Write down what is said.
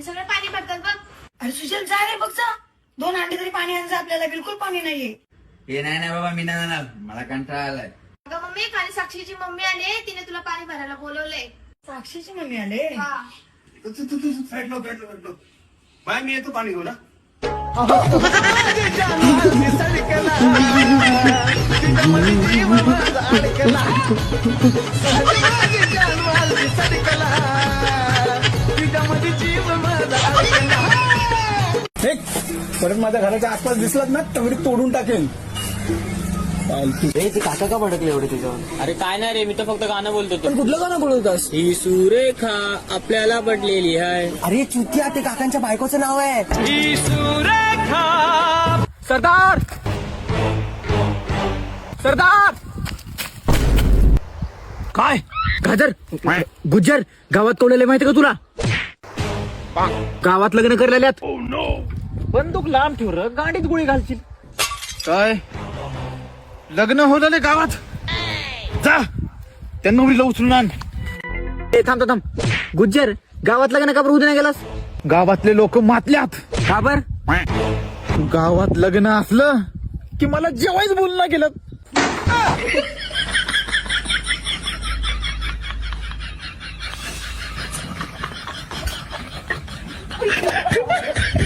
आणि सगळे पाणी भरतात बघ. अरे सुशील जा रे बघ जा. दोन अंडे तरी पाणी आणजा आपल्याला बिलकुल पाणी नाहीये. हे नाही नाही बाबा मी नाही जाणार. मला कंटाळा आलाय. अगं मम्मी काल साक्षीची मम्मी आली तिने तुला पाणी भरायला बोलवलंय. साक्षीची मम्मी आले? हा. तू तू तू साईडला साईडला साईडला बाय मी येतो पाणी घेऊन हा. हे, परत माझ्या घराच्या आसपास दिसलात ना तगडी तोडून टाकेन. ते काका का भडकले एवढे तुझ्यावर अरे काय नाही रे मी तर फक्त गाणं बोलतो पण कुठलं गाणं बोलवतास ही सुरेखा आपल्याला पडलेली आहे अरे चुतिया ते काकांच्या बायकोचं नाव आहे. ही सुरेखा. सरदार! सरदार! काय? गाजर? गुज्जर? गावात कोणाला माहिती का तुला? गावात लग्न करलेल्यात. बंदूक लांब ठेव र गाडीत गोळी घालशील. काय? लग्न होत आले गावात? जा. त्या नवरीला उचलून आण. ए थांब थांब, थांब. गुज्जर गावात लग्न का बरं उद्या नाही गेलास? गावातले लोक मातल्यात. का बर? गावात लग्न असलं की मला जेवायच बोलणं गेलं Oh my God.